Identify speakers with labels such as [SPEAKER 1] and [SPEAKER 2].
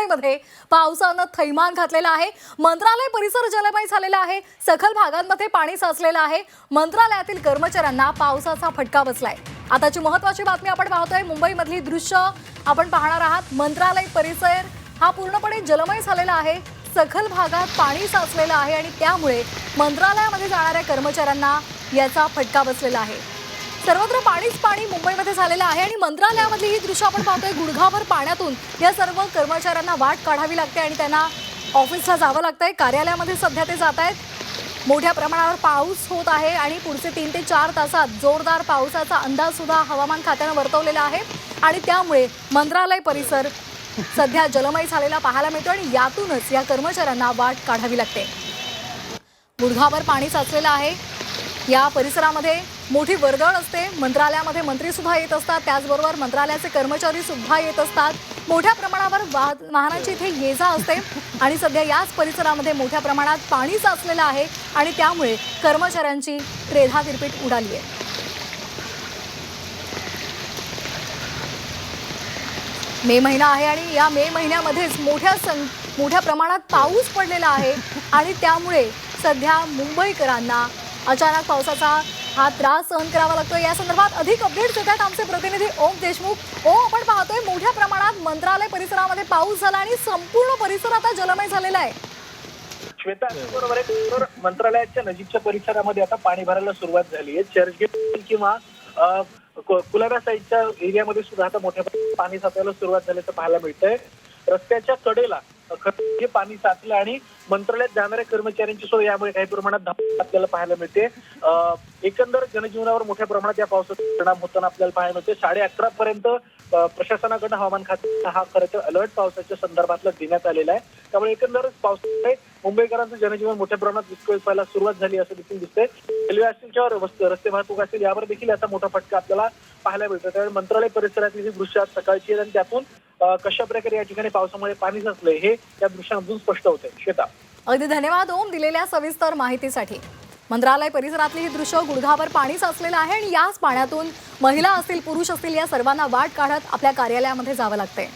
[SPEAKER 1] मुंबईमध्ये पावसानं थैमान घातलेलं आहे. मंत्रालय परिसर जलमय झालेला आहे. सखल भागांमध्ये पाणी साचलेलं आहे. मंत्रालयातील कर्मचाऱ्यांना पावसाचा फटका बसलाय. आताची महत्वाची बातमी आपण पाहतोय. मुंबईमधली दृश्य आपण पाहणार आहात. मंत्रालय परिसर हा पूर्णपणे जलमय झालेला आहे. सखल भागात पाणी साचलेलं आहे आणि त्यामुळे मंत्रालयामध्ये जाणाऱ्या कर्मचाऱ्यांना याचा फटका बसलेला आहे. सर्वत्र पाणीच पाणी मुंबई झालेला आहे आणि मंत्रालयामधली ही दृश्य आपण पाहतोय गुडघाभर पाण्यातून या सर्व कर्मचाऱ्यांना वाट काढावी लागते आणि त्यांना ऑफिसला जावं लागतंय. कार्यालयामध्ये सध्या ते जात आहेत मोठ्या प्रमाणावर पाऊस होत आहे आणि पुढचे तीन ते चार तासात जोरदार पावसाचा अंदाज सुद्धा हवामान खात्यानं वर्तवलेला आहे. आणि त्यामुळे मंत्रालय परिसर सध्या जलमय झालेला पाहायला मिळतो आणि यातूनच या कर्मचाऱ्यांना वाट काढावी लागते. गुडघाभर पाणी साचलेलं आहे. या परिसरामध्ये मोठी वर्दळ असते. मंत्रालयामध्ये मंत्री सुद्धा येत असतात. त्याचबरोबर मंत्रालयाचे कर्मचारी सुद्धा येत असतात. मोठ्या प्रमाणावर वाह- वाहनाची इथे ये जा असते. आणि सध्या याच परिसरामध्ये मोठ्या प्रमाणात पाणी साचलेलं आहे. आणि त्यामुळे कर्मचाऱ्यांची त्रेधा तिरपीट उडाली आहे. मे महिना आहे आणि या मे महिन्यामध्येच मोठ्या सं मोठ्या प्रमाणात पाऊस पडलेला आहे. आणि त्यामुळे सध्या मुंबईकरांना अचानक पावसाचा हा त्रास सहन करावा लागतो. या संदर्भात अधिक अपडेट्स येतात आमचे प्रतिनिधी ओम देशमुख. ओम आपण पाहतोय मोठ्या प्रमाणात मंत्रालय परिसरामध्ये पाऊस झाला आणि संपूर्ण परिसर आता जलमय झालेला आहे.
[SPEAKER 2] श्वेता बरोबर आहे. तर मंत्रालयाच्या नजीकच्या परिसरामध्ये आता पाणी भरायला सुरुवात झाली आहे. चर्चगेट किंवा अ, कुलाबा साईडच्या एरियामध्ये सुद्धा आता मोठ्या पाणी साचायला सुरुवात झाल्याचं पाहायला मिळतंय. रस्त्याच्या कडेला हे पाणी साचलं आणि मंत्रालयात जाणाऱ्या कर्मचाऱ्यांची सुद्धा यामुळे काही प्रमाणात आपल्याला पाहायला मिळते. एकंदर जनजीवनावर मोठ्या प्रमाणात या पावसाचा परिणाम होताना आपल्याला पाहायला मिळते. साडे अकरा पर्यंत प्रशासनाकडनं हवामान खात्याचा हा खरं तर अलर्ट पावसाच्या संदर्भातला देण्यात आलेला आहे. त्यामुळे एकंदरच पावसामुळे मुंबईकरांचं जनजीवन मोठ्या प्रमाणात विस्कळीत व्हायला सुरुवात झाली असं देखील दिसतंय. रेल्वे असतील किंवा रस्ते वाहतूक असेल यावर देखील याचा मोठा फटका आपल्याला पाहायला मिळतो त्यामुळे मंत्रालय परिसरातली ही दृश्य आज सकाळची आहेत आणि त्यातून कशा प्रकारे या ठिकाणी पावसामुळे पाणी साचले हे या दृश्यामधून स्पष्ट होते श्वेता.
[SPEAKER 1] अगदी धन्यवाद ओम दिलेल्या सविस्तर माहितीसाठी. मंत्रालय परिसरातली ही दृश्य गुडघावर पाणी साचलेलं आहे आणि याच पाण्यातून महिला असतील पुरुष असतील या सर्वांना वाट काढत आपल्या कार्यालयामध्ये जावं लागतंय.